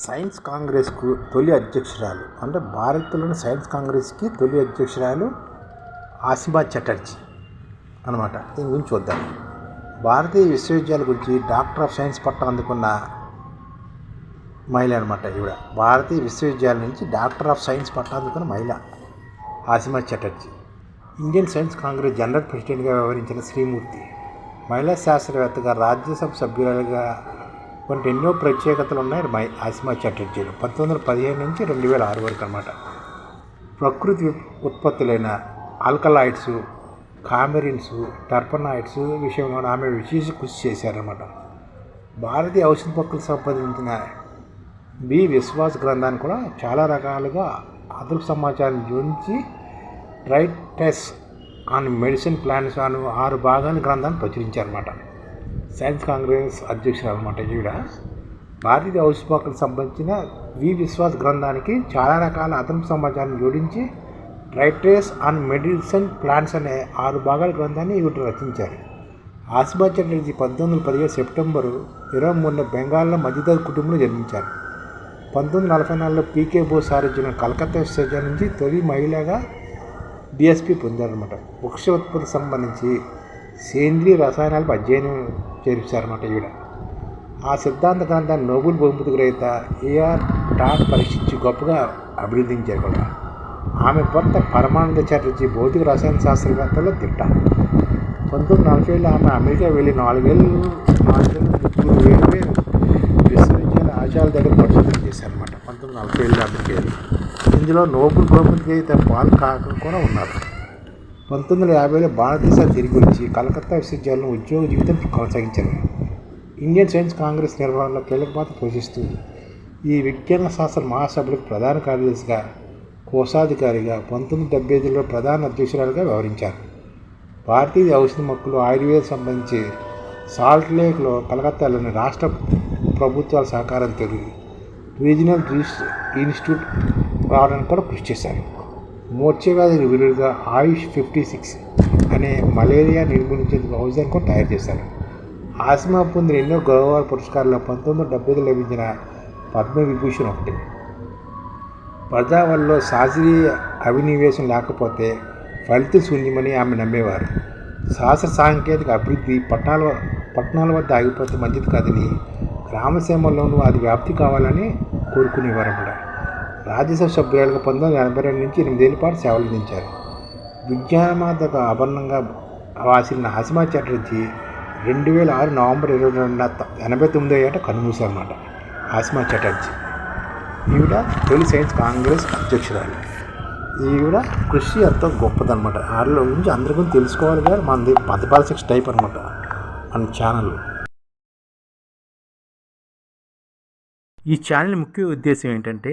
Science కాంగ్రెస్కు తొలి అధ్యక్షురాలు. అంటే భారత్లోని సైన్స్ కాంగ్రెస్కి తొలి అధ్యక్షురాలు ఆసిబా చటర్జీ అనమాట దీని గురించి చూద్దాం. భారతీయ విశ్వవిద్యాలయం గురించి డాక్టర్ ఆఫ్ సైన్స్ పట్టం అందుకున్న మహిళ అనమాట ఈవిడ. భారతీయ విశ్వవిద్యాలయం నుంచి డాక్టర్ ఆఫ్ సైన్స్ పట్టం అందుకున్న మహిళ Asima Chatterjee. Indian science congress general ప్రెసిడెంట్గా వ్యవహరించిన శ్రీమూర్తి. మహిళా శాస్త్రవేత్తగా రాజ్యసభ సభ్యురాలుగా వంటి ఎన్నో ప్రత్యేకతలు ఉన్నాయి. మై ఆసిమా చటర్జీలో పంతొమ్మిది వందల పదిహేను నుంచి రెండు వేల ఆరు వరకు అనమాట ప్రకృతి ఉత్పత్తులైన ఆల్కలాయిడ్స్ కామెరిన్స్ టర్పనాయిడ్స్ విషయంలో ఆమె విశేష కృషి చేశారన్నమాట. భారతీయ ఔషధ మొక్కలకు సంబంధించిన బి విశ్వాస్ గ్రంథాన్ని కూడా చాలా రకాలుగా అదనపు సమాచారం జోడించి రైట్ టెస్ ఆన్ మెడిసిన్ ప్లాన్స్ అను ఆరు భాగాల గ్రంథాన్ని ప్రచురించారన్నమాట. సైన్స్ కాంగ్రెస్ అధ్యక్షుడు అనమాట ఈవిడ. భారతీయ ఔషధ సంబంధించిన వి. విశ్వాస్ గ్రంథానికి చాలా రకాల అదనపు సమాచారం జోడించి డ్రైట్రేస్ ఆన్ మెడిసిన్ ప్లాంట్స్ అనే ఆరు భాగాల గ్రంథాన్ని ఈవిడ రచించారు. ఆసిమా చటర్జీ పంతొమ్మిది వందల పదిహేడు సెప్టెంబరు ఇరవై మూడున బెంగాల్లో మధ్యతరగతి కుటుంబంలో జన్మించారు. పంతొమ్మిది వందల నలభై నాలుగులో పీకే బోస్ ఆరోగ్యం కలకత్తా విశ్వవిద్యాలయం నుంచి తొలి మహిళగా డిఎస్పి పొందారనమాట వృక్ష ఉత్పత్తికి సంబంధించి సేంద్రియ రసాయనాలు అధ్యయనం చేర్చారన్నమాట ఈవిడ. ఆ సిద్ధాంత గ్రంథాన్ని నోబుల్ బహుమతి గ్రహీత ఏఆర్ టాట్ పరీక్షించి గొప్పగా అభివృద్ధించారు కూడా. ఆమె భర్త పరమానంద చటర్జీ భౌతిక రసాయన శాస్త్రవేత్తలో తిట్ట. పంతొమ్మిది నలభై ఏళ్ళు ఆమె అమెరికా వెళ్ళి నాలుగేళ్ళు నాలుగేళ్ళు ముగ్గురు వేరు వేరు విశ్వవిద్యాలయ ఆచార్యుల దగ్గర పరిశోధన చేశారన్నమాట పంతొమ్మిది నలభై ఏళ్ళు అమెరికా వెళ్ళి ఇందులో నోబుల్ బహుమతి గ్రహీత పాల్ కాక కూడా ఉన్నారు. పంతొమ్మిది వందల యాభైలో భారతదేశాన్ని తిరిగి వచ్చి కలకత్తా విశ్వవిద్యాలయంలో ఉద్యోగ జీవితం కొనసాగించారు. ఇండియన్ సైన్స్ కాంగ్రెస్ నిర్వహణలో కీలక పాత్ర పోషిస్తూ ఈ విజ్ఞాన శాస్త్ర మహాసభలకు ప్రధాన కార్యదర్శిగా కోశాధికారిగా పంతొమ్మిది డెబ్బై ఐదులో ప్రధాన అధ్యక్షురాలుగా వ్యవహరించారు. భారతీయ ఔషధ మొక్కలు ఆయుర్వేద సంబంధించి సాల్ట్ లేక్లో కలకత్తాలోని రాష్ట్ర ప్రభుత్వాల సహకారంతో రీజనల్ ఇన్స్టిట్యూట్ రావడానికి కూడా కృషి చేశారు. మూర్ఛవ్యాధి విరుడుగా ఆయుష్ ఫిఫ్టీ సిక్స్ అనే మలేరియా నిర్మూలించేందుకు ఔషధాన్ని కూడా తయారు చేశారు. ఆస్మా పొందిన ఎన్నో గౌరవ పురస్కారాల్లో పంతొమ్మిది వందల డెబ్బైలో లభించిన పద్మవిభూషణ్ ఒకటి. ప్రజావల్లో శాస్త్రీయ అవినివేశం లేకపోతే ఫలిత శూన్యమని ఆమె నమ్మేవారు. శాస్త్ర సాంకేతిక అభివృద్ధి పట్టణాల పట్టణాల వద్ద ఆగిపోతే మంచిది కాదని గ్రామసీమల్లోనూ అది వ్యాప్తి కావాలని కోరుకునేవారు అన్నమాట రాజ్యసభ సభ్యురాలుగా పంతొమ్మిది వందల ఎనభై రెండు నుంచి ఎనిమిదేళ్ళ పాటు సేవలు అందించారు. విజ్ఞానమాతకు ఆభరణంగా వాసిన ఆసిమా చటర్జీ రెండు వేల ఆరు నవంబర్ ఇరవై రెండున ఎనభై తొమ్మిదో ఏట కన్నుమూశారన్నమాట హాసిమా చటర్జీ. ఈవిడ తొలి సైన్స్ కాంగ్రెస్ అధ్యక్షురాలు. ఈవిడ కృషి ఎంతో గొప్పదనమాట వాళ్ళ గురించి అందరి గురించి తెలుసుకోవాలి కానీ మనది పదపాల సిక్స్ టైప్ అనమాట మన ఛానల్. ఈ ఛానల్ ముఖ్య ఉద్దేశం ఏంటంటే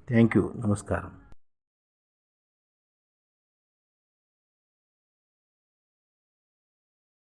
Thank you. నమస్కారం.